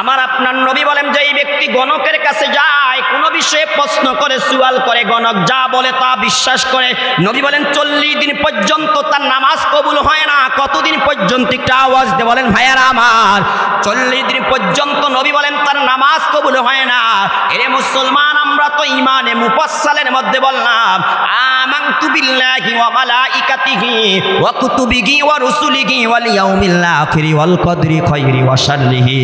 আমার আপনার নবী বলেন যে এই ব্যক্তি গণকের কাছে যায়, কোনো বিষয়ে প্রশ্ন করে সুয়াল করে, গণক যা বলে তা বিশ্বাস করে, নবী বলেন, চল্লিশ দিন পর্যন্ত তার নামাজ কবুল হয় না, কতদিন পর্যন্ত একটা আওয়াজ দিয়ে বলেন, ভাইয়ারা আমার, চল্লিশ দিন পর্যন্ত নবী বলেন, তার নামাজ কবুল হয় না। এরে মুসলমান, আমরা তো ইমানে মুফাসসালের মধ্যে বললাম, আমানতু বিল্লাহি ওয়া মালাইকাতিহি ওয়া কুতুবিহি ওয়া রুসুলিহি ওয়াল ইয়াউমিল আখিরি ওয়াল কদরি খাইরি ওয়া শাররিহি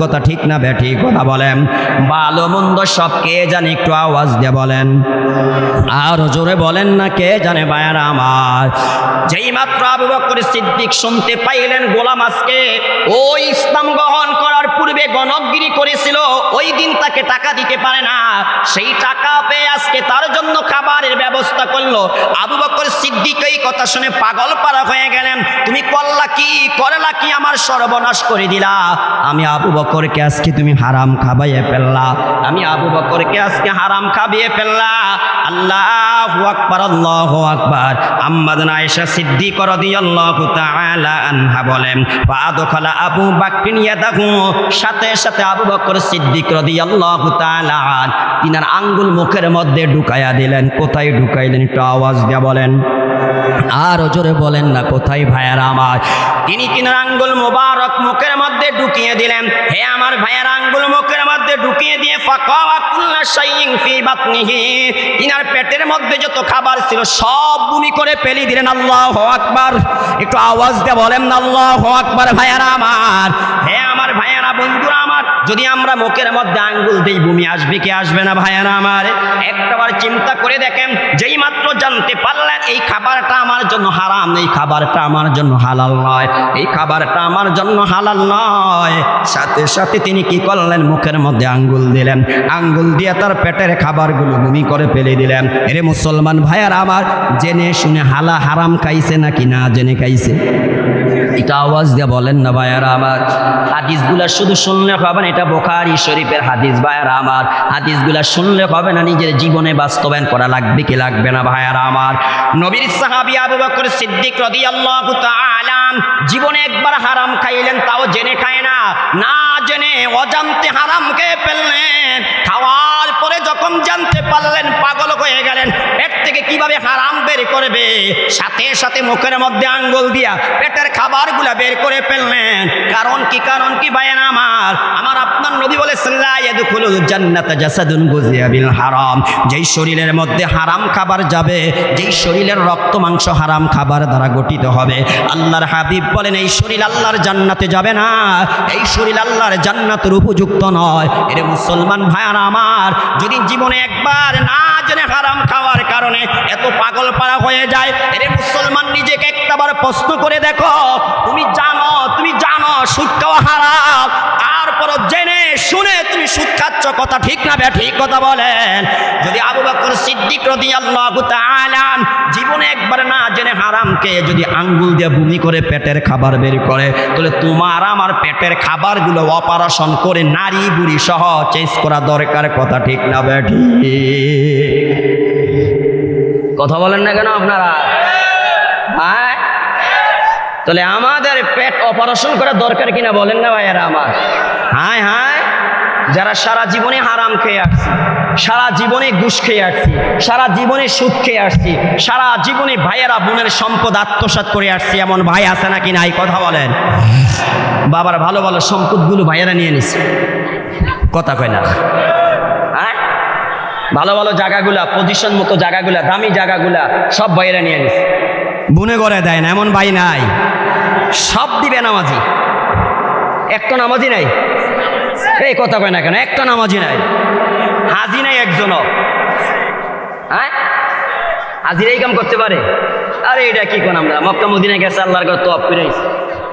কথা ঠিক না বেঠিক কথা বলেন। ভালো মন্দ সব কে জানে একটু আওয়াজ দিয়ে বলেন। আর জোরে বলেন না কে জানে বায়ার আমার। যেই মাত্র আবু বকর সিদ্দিক শুনতে পাইলেন গোলাম আজকে ওই ইসলাম গ্রহণ করার পূর্বে গণকগিরি করেছিল ওই দিন তাকে টাকা দিতে পারে না। সেই টাকা পেয়ে আজকে তার জন্য খাবারের ব্যবস্থা করল। আবু বকর সিদ্দিক এই কথা শুনে পাগল পারা হয়ে গেলেন। তুমি করলা কি? করলা কি? আমার সর্বনাশ করে দিলা। আমি আবু বকরকে আজকে তুমি হারাম খাবাইয়ে ফেললা। আমি আবু বকরকে আজকে হারাম খাবিয়ে ফেললা। আল্লাহ আকবার আল্লাহ আকবার। আম্মাদান আয়েশা সিদ্দিক রাদিয়াল্লাহু তাআলা আনহা বলেন ফাদখালা আবু বাকরিন ইয়াদাহু। সাথে সাথে আবু বকর সিদ্দিক রাদিয়াল্লাহু তাআলা আন, তিনার আঙ্গুল মুখের মধ্যে ঢুকায়া দিলেন। কোথায় ঢুকাইলেন একটু আওয়াজ দিয়া বলেন। আর জোরে বলেন না, কোথায় ভাইয়ারা আমার? তিনি তিনার আঙ্গুল মোবারক মুখের মধ্যে ঢুকিয়ে দিলেন। হে আমার ভাইয়ার আঙ্গুল মুখের মধ্যে ঢুকিয়ে দিয়ে তিনার পেটের মধ্যে যত খাবার ছিল, সব ভূমি করে পেলি দিলেন। আল্লাহু আকবার। একটু আওয়াজ দিয়ে বলেন, আল্লাহু আকবার ভাইয়ারা আমার। হে আমার ভাইয়ারা বন্ধুরা আমার, যদি আমরা মুখের মধ্যে আঙ্গুল দিই ভূমি আসবে কি আসবে না ভাইয়ারা আমার? একটাবার চিন্তা করে দেখেন, যেই মাত্র জানতে পারলেন, এই খাবারটা আমার জন্য হারাম, এই খাবারটা আমার জন্য হালাল নয়, এই খাবারটা আমার জন্য হালাল নয়। সাথে সাথে তিনি কি করলেন? মুখের মধ্যে আঙ্গুল দিলেন। আঙ্গুল দিয়ে তার পেটের খাবারগুলো ভূমি করে ফেলে দিলেন। এরে মুসলমান ভাইয়ার আমার, জেনে শুনে হালা হারাম খাইছে নাকি না জেনে খাইছে? এটা আওয়াজ দিয়ে বলেন না ভাইয়ারা আমার। হাদিসগুলা শুধু শুনলে হবে না, এটা বোখারি শরীফের হাদিস ভাইয়ারা আমার। হাদিসগুলা শুনলে হবে না, নিজের জীবনে বাস্তবায়ন করা লাগবে কি লাগবে না ভাইয়ারা আমার। নবীর সাহাবী আবু বকর সিদ্দিক রাদিয়াল্লাহু তাআলা জীবনে একবার হারাম খাইলেন, তাও জেনে খায় না। না জেনে অজান্তে হারাম খেয়ে ফেললেন খাওয়ার পরে যখন জানতে পারলেন, পাগল হয়ে গেলেন। পেট থেকে কীভাবে হারাম বের করবে? সাথে সাথে মুখের মধ্যে আঙ্গুল দিয়া পেটের খাবারগুলা বের করে ফেললেন। কারণ কি কারণ কি ভাইয়ের আমার? আমার আপনার নবী বিল হারাম। যেই শরীরের মধ্যে হারাম খাবার যাবে, যেই শরীরের রক্ত, মাংস হারাম খাবার দ্বারা গঠিত হবে। আল্লাহর হাবিব বলেন, এই শরীর আল্লাহর জান্নাতে যাবে না। এই শরীর আল্লাহর জান্নাতের উপযুক্ত নয়। এর মুসলমান ভাইয়ার আমার, যদি জীবনে একবার না জেনে হারাম খাওয়ার কারণে এত পাগল পাড়া হয়ে যায়, এরে মুসলমান নিজেকে একটাবার প্রশ্ন করে দেখো, তুমি জানো তুমি জানো সুদ খাওয়া হারাম। তারপর জেনে শুনে তুমি সুদ খাচ্ছ, কথা ঠিক না বে, ঠিক কথা বলেন। যদি আবু বকর সিদ্দিক রাদিয়াল্লাহু তাআলা জীবনে একবার না জেনে হারামকে যদি আঙ্গুল দিয়ে ভূমি করে পেটের খাবার বের করে, তাহলে তোমার আমার পেটের খাবারগুলো অপারেশন করে নারী বুড়ি সহ চেঞ্জ করা দরকার, কথা ঠিক না বে, ঠিক। কথা বলেন না কেন আপনারা? হ্যাঁ। তাহলে আমাদের পেট অপারেশন করা দরকার কিনা বলেন না ভাইয়ারা আমার? হায় হায়, যারা সারা জীবনে হারাম খেয়ে আসছি, সারা জীবনে ঘুষ খেয়ে আসছি, সারা জীবনে সুদ খেয়ে আসছি, সারা জীবনে ভাইয়েরা বোনের সম্পদ আত্মসাৎ করে আসছি, এমন ভাই আছে নাকি নাই কথা বলেন? বাবার ভালো ভালো সম্পদগুলো ভাইয়েরা নিয়ে নিছে। কথা কয় না। হ্যাঁ? ভালো ভালো জায়গাগুলা পজিশন মতো জায়গাগুলা, দামি জায়গাগুলা সব ভাইয়েরা নিয়ে নিছে। বুনে করে দেয় না, এমন ভাই নাই। সব দিবে নামাজি। একটা নামাজি নাই? এই কথা কয় না কেন? একটা নামাজি নাই। হাজি নাই একজনও। হ্যাঁ? হাজির এই কাম করতে পারে? আরে এটা কি কোন আমরা? মক্কা, মদিনায় গেছে, আল্লাহর ঘর তপ করে।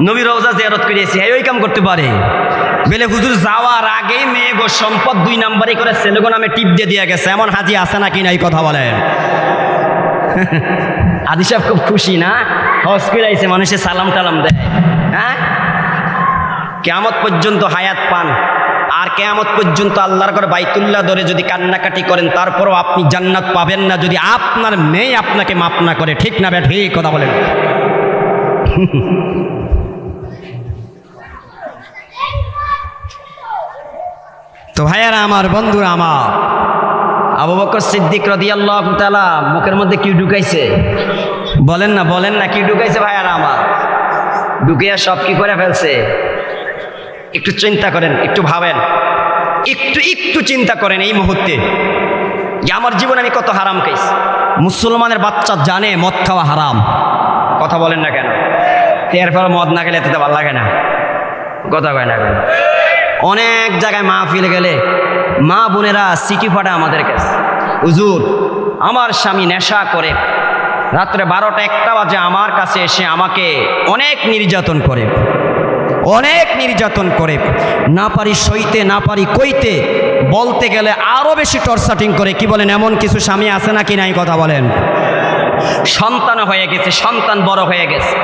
নবী রওজা জিয়ারত করে এসে ওই কাম করতে পারে। বেলে হুজুর, যাওয়ার আগেই মেয়ে গো সম্পদ দুই নাম্বারই করে ছেলেগো নামে টিপ দিয়ে দিয়ে গেছে। এমন হাজি আছে নাকি নাই কথা বলেন? আদি সাহেব খুব খুশি না? হজ আইসে মানুষে সালাম টালাম দেয়। হ্যাঁ? কেয়ামত পর্যন্ত হায়াত পান। আর কেয়ামত পর্যন্ত আল্লাহর করে বাইতুল্লাহ ধরে যদি কান্নাকাটি করেন, তারপরও আপনি জান্নাত পাবেন না যদি আপনার মেয়ে আপনাকে মাপ না করে। ঠিক না ব্যাট ঠিক কথা বলেন। তো ভাইয়ারা, আমার বন্ধুরা, আমার আবু বকর সিদ্দিক রদিয়াল্লাহ মুখের মধ্যে কি ঢুকাইছে? বলেন না বলেন না, কি ঢুকাইছে ভাইয়ারা আমার? ঢুকিয়া সব কি করে ফেলছে? একটু চিন্তা করেন, একটু ভাবেন। একটু একটু চিন্তা করেন এই মুহূর্তে। যে আমার জীবনে আমি কত হারাম খাইছি। মুসলমানের বাচ্চা জানে মদ খাওয়া হারাম। কথা বলেন না কেন? এরপর মদ না খেলে এতে ভালো লাগে না। কথা কয় না কেন? অনেক জায়গায় মাহফিল গেলে মা বোনেরা সিটি ফাটা আমাদের কাছে। হুজুর, আমার স্বামী নেশা করে। রাত্রে বারোটা একটা বাজে আমার কাছে এসে আমাকে অনেক নির্যাতন করে। অনেক নির্যাতন করে। না পারি সইতে, না পারি কইতে, বলতে গেলে আরও বেশি টর্চাটিং করে। কি বলেন, এমন কিছু স্বামী আছে নাকি নাই কথা বলেন? সন্তান হয়ে গেছে, সন্তান বড় হয়ে গেছে।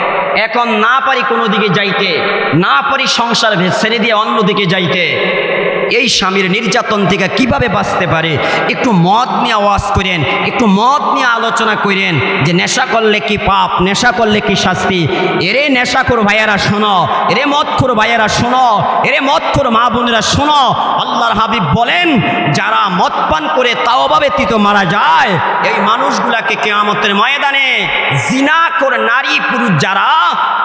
এখন না পারি কোনো দিকে যাইতে, না পারি সংসার ছেড়ে দিয়ে অন্যদিকে যাইতে। এই স্বামীর নির্যাতন থেকে কীভাবে বাঁচতে পারে? একটু মদ নিয়ে আওয়াজ করেন, একটু মদ নিয়ে আলোচনা করেন যে নেশা করলে কি পাপ, নেশা করলে কি শাস্তি? এরে নেশাখোর ভাইয়ারা শোনো, এরে মদখোর ভাইয়ারা শোনো, এরে মদখোর মা বোনেরা শোনো। আল্লাহর হাবিব বলেন, যারা মদ পান করে তাওবা ব্যতীত মারা যায়, এই মানুষগুলাকে কেয়ামতের ময়দানে জিনা করে নারী পুরুষ যারা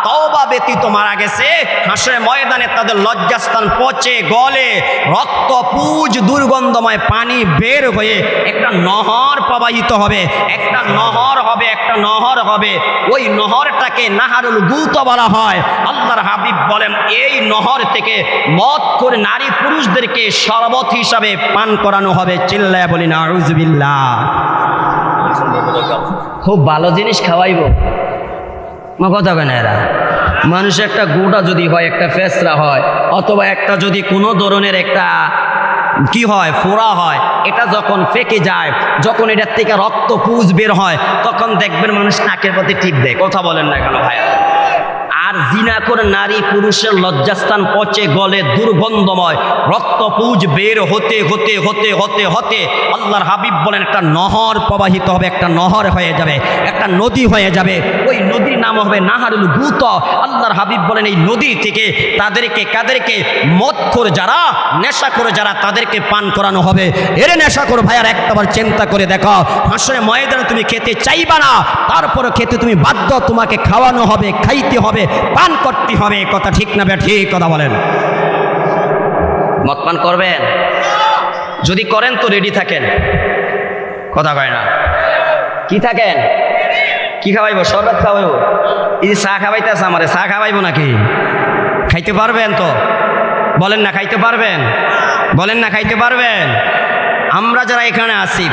তওবা ব্যতীত মারা গেছে। হাসের ময়দানে তাদের লজ্জাস্থান পচে গলে, রক্ত, পুজ, দুর্গন্ধময় পানি বের হয়ে একটা নহর প্রবাহিত হবে। একটা নহর হবে, একটা নহর হবে। ওই নহরটাকে নাহারুল গুত বলা হয়। আল্লাহর হাবিব বলেন, এই নহর থেকে মদ করে নারী পুরুষদেরকে শরবত হিসাবে পান করানো হবে। চিল্লায় বলি না খুব ভালো জিনিস খাওয়াইব। মা, কথা কেন এরা? মানুষ একটা গোটা যদি হয়, একটা ফেসরা হয়, অথবা একটা যদি কোনো ধরনের একটা কি হয়, ফোড়া হয়, এটা যখন ফেকে যায়, যখন এটার থেকে রক্ত পুজ বের হয়, তখন দেখবেন মানুষ নাকের প্রতি টিপ দেয়। কথা বলেন না কেন ভাইয়া? আর জিনা করে নারী পুরুষের লজ্জাস্থান পচে গলে দুর্গন্ধময়। রক্ত পুজ বের হতে হতে হতে হতে হতে আল্লাহর হাবিব বলেন, একটা নহর প্রবাহিত হবে, একটা নহর হয়ে যাবে, একটা নদী হয়ে যাবে। ওই নদীর নাম হবে নাহারুল ভূত আল্লাহর হাবিব বলেন, এই নদী থেকে তাদেরকে, কাদেরকে মদ করে যারা, নেশা করে যারা, তাদেরকে পান করানো হবে। এরে নেশা করে ভাইয়ার একটাবার চিন্তা করে দেখো। হাসরে ময়দানে তুমি খেতে চাইবা না তারপরে খেতে তুমি বাধ্য, তোমাকে খাওয়ানো হবে, খাইতে হবে। পান করতে হবে কথা ঠিক না বে, ঠিক কথা বলেন। মদ পান করবেন? যদি করেন তো রেডি থাকেন। কথা কয় না। কি থাকেন? কি খাওয়াইবো? শরবত খাওয়াইবো? এই যে চা খাওয়াইতেছে আমারে, চা খাওয়াইবো নাকি? খাইতে পারবেন তো? বলেন না, খাইতে পারবেন? বলেন না, খাইতে পারবেন? আমরা যারা এখানে আসি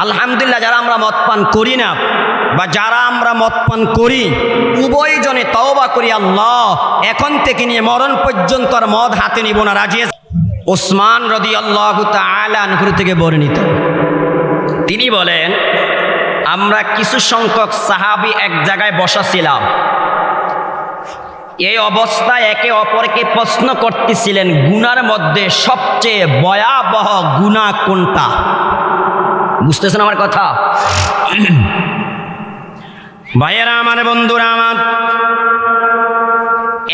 আলহামদুলিল্লাহ, যারা আমরা মদ পান করি না বা যারা আমরা মদ করি, উভয় জনে তওবা করি, আল্লাহ এখন থেকে নিয়ে মরণ পর্যন্ত আর মদ হাতে নিব না, রাজি। ওসমান রদি আল্লাহ আনহুর থেকে বর্ণিত। তিনি বলেন, আমরা কিছু সংখ্যক সাহাবি এক জায়গায় বসা ছিলাম এই অবস্থায় একে অপরকে প্রশ্ন করতেছিলেন, গুনার মধ্যে সবচেয়ে ভয়াবহ গুণা কোনটা? বুঝতেছেন আমার কথা? ভাইয়েরা আমার বন্ধুরা আমার,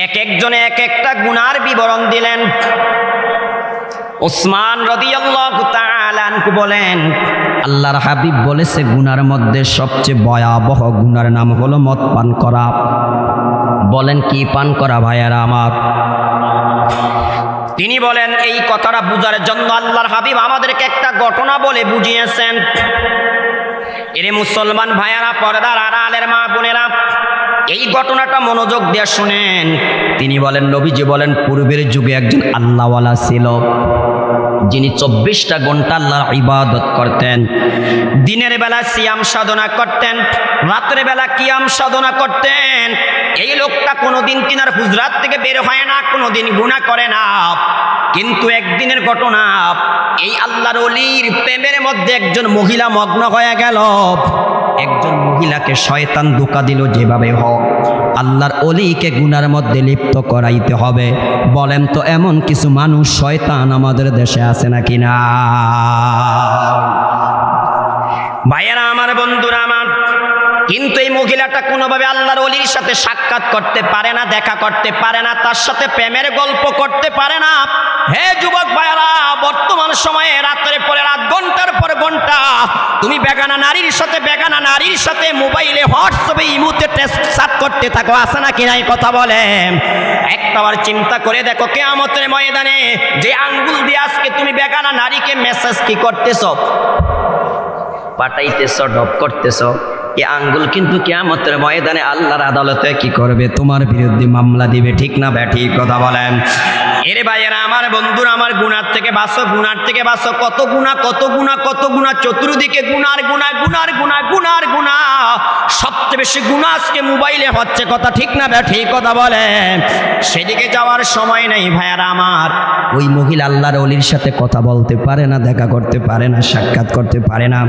এক একজনে এক একটা গুনার বিবরণ দিলেন। ওসমান বলেন, আল্লাহর হাবিব বলেছে, গুনার মধ্যে সবচেয়ে ভয়াবহ গুনার নাম হলো মদ পান করা। বলেন, কি পান করা ভাইয়ারা আমার? তিনি বলেন, এই কথাটা বুঝার জন্য আল্লাহর হাবিব আমাদেরকে একটা ঘটনা বলে বুঝিয়েছেন। এরে মুসলমান ভাইয়ারা, পর্দার আড়ালের মা বোনেরা, এই ঘটনাটা মনোযোগ দিয়ে শুনেন। তিনি বলেন, নবীজি বলেন, পূর্বের যুগে একজন আল্লাহওয়ালা ছিল। যিনি চব্বিশটা ঘণ্টা আল্লাহর ইবাদত করতেন। দিনের বেলা সিয়াম সাধনা করতেন, রাতের বেলা কিয়াম সাধনা করতেন। এই লোকটা কোনোদিন তিনার হুজরাত থেকে বের হয় না, কোনোদিন গুণা করে না। কিন্তু একদিনের ঘটনা, এই আল্লাহর অলির প্রেমের মধ্যে একজন মহিলা মগ্ন হয়ে গেল। একজন মহিলাকে শয়তান দোকা দিল যেভাবে হোক। আল্লাহর অলিকে গুনার মধ্যে লিপ্ত করাইতে হবে। বলেন তো, এমন কিছু মানুষ শয়তান আমাদের দেশে আছে নাকি না? ভাইয়েরা, আমার বন্ধুরা কিন্তু এই মহিলাটা কোনোভাবে আল্লাহর অলির সাথে সাক্ষাৎ করতে পারে না, দেখা করতে পারে না, তার সাথে প্রেমের গল্প করতে পারে না। হে যুবক ভাইয়ারা, বর্তমান সময়ে রাতের পরে রাত, ঘণ্টার পর ঘণ্টা, তুমি বেগানা নারীর সাথে, বেগানা নারীর সাথে মোবাইলে হোয়াটসঅ্যাপে ইমুতে টেস্ট সাত করতে থাকো আসে না কিনা এই কথা বলে একটাবার চিন্তা করে দেখো, কেয়ামতের ময়দানে যে আঙ্গুল দিয়ে আজকে তুমি বেগানা নারীকে মেসেজ কি করতেছ? পাঠাইতেছ ডপ করতেছ। এই আঙ্গুল কিন্তু কেয়ামতের ময়দানে আল্লাহর আদালতে কি করবে? তোমার বিরুদ্ধে মামলা দিবে, ঠিক না ব্যাঠিক কথা বলেন। এরে ভাইয়েরা, আমার বন্ধুরা, আমার গুনার থেকে বাসো গুনার থেকে বাসো কত গুণা কত গুণা কত গুণা, চতুর্দিকে গুনার গুণা গুনার গুণা গুনার গুণা সবচেয়ে বেশি গুণা আজকে মোবাইলে হচ্ছে, কথা ঠিক না ব্যাঠিক কথা বলেন। সেদিকে যাওয়ার সময় নেই ভাইয়ারা আমার। ওই মহিলা আল্লাহর অলির সাথে কথা বলতে পারে না, দেখা করতে পারে না, সাক্ষাৎ করতে পারে না।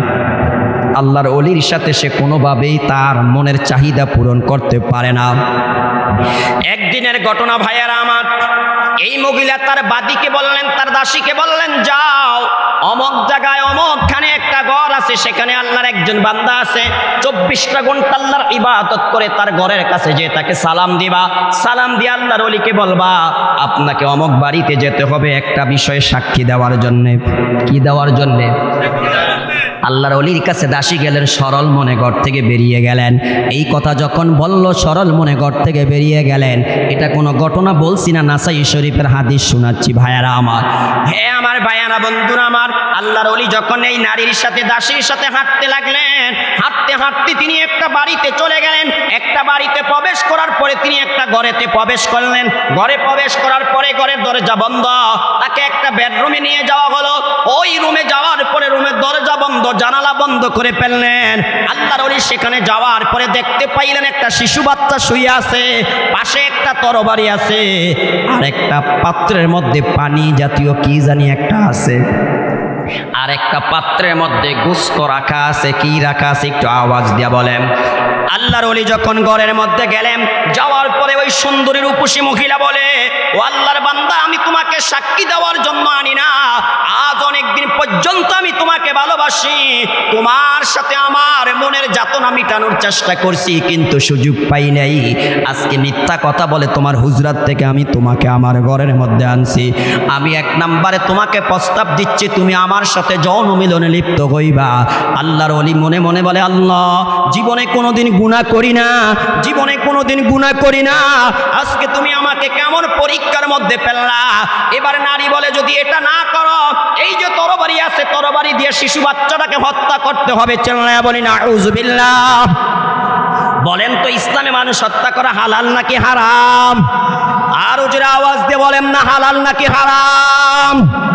আল্লাহর অলির সাথে সে কোনোভাবেই তার মনের চাহিদা পূরণ করতে পারে না। একদিনের ঘটনা ভাইয়ারা আমার মহিলা তার বাদিকে বললেন, তার দাসীকে বললেন, যাও, অমক জায়গায় অমকখানে একটা ঘর আছে, সেখানে আল্লাহর একজন বান্দা আছে। চব্বিশটা ঘণ্টা আল্লাহর ইবাদত করে তার ঘরের কাছে যে তাকে সালাম দিবা। সালাম দিয়ে আল্লাহর অলিকে বলবা, আপনাকে অমক বাড়িতে যেতে হবে, একটা বিষয়ে সাক্ষী দেওয়ার জন্যে। কি দেওয়ার জন্যে? আল্লাহর অলির কাছে দাসী গেলেন, সরল মনে ঘর থেকে বেরিয়ে গেলেন। এই কথা যখন বলল, সরল মনে ঘর থেকে বেরিয়ে গেলেন। এটা কোনো ঘটনা বলছি না, নাসাই শরীফের হাদিস শোনাচ্ছি, ভাইয়ারা আমার। হে আমার ভাইয়ারা, বন্ধুরা আমার, আল্লাহর অলি যখন এই নারীর সাথে, দাসীর সাথে হাঁটতে লাগলেন, হাঁটতে হাঁটতে তিনি একটা বাড়িতে চলে গেলেন। একটা বাড়িতে প্রবেশ করার পরে তিনি একটা ঘরেতে প্রবেশ করলেন। ঘরে প্রবেশ করার পরে ঘরের দরজা বন্ধ। তাকে একটা বেডরুমে নিয়ে যাওয়া হলো। ওই রুমে দরজা বন্ধ, জানালা বন্ধ করে ফেললেন। আল্লাহর অলি সেখানে যাওয়ার পরে দেখতে পাইলেন একটা শিশু বাচ্চা শুয়ে আছে, পাশে একটা তরবারি আছে আর একটা পাত্রের মধ্যে পানি জাতীয় কি জানি একটা আছে। আর একটা পাত্রের মধ্যে গুস্ত রাখা আছে, কি রাখা আছে একটু আওয়াজ দিয়া বলেন। আল্লাহর অলি যখন ঘরের মধ্যে গেলেন, যাওয়ার পরে ওই সুন্দরী রূপসী মহিলা বলে, ও আল্লাহর বান্দা, আমি তোমাকে সাক্ষী দেওয়ার জন্য আনি না আজ অনেক দিন পর্যন্ত আমি তোমাকে ভালোবাসি। তোমার সাথে আমার মনের যাতনা মিটানোর চেষ্টা করছি, কিন্তু সুযোগ পাই নাই। আজকে মিথ্যা কথা বলে তোমার হুজরাত থেকে আমি তোমাকে আমার ঘরের মধ্যে আনছি। আমি এক নাম্বারে তোমাকে প্রস্তাব দিচ্ছি, তুমি আমার সাথে যৌন মিলনে লিপ্ত হইবা। আল্লাহর অলি মনে মনে বলে, আল্লাহ, জীবনে কোনোদিন গুণা করি না, জীবনে কোনোদিন গুণা করি না। আজকে তুমি আমাকে কেমন পরীক্ষার মধ্যে ফেললা? এবার নারী বলে, যদি এটা না করো, এই যে তরবারি আছে, তরবারি দিয়ে শিশু বাচ্চাটাকে হত্যা করতে হবে। চেল্লায় বলি না উজবিল্লাহ বলেন তো, ইসলামে মানুষ হত্যা করা হালাল নাকি হারাম? আর ওজোরে আওয়াজ দিয়ে বলেন, না, হালাল নাকি হারাম?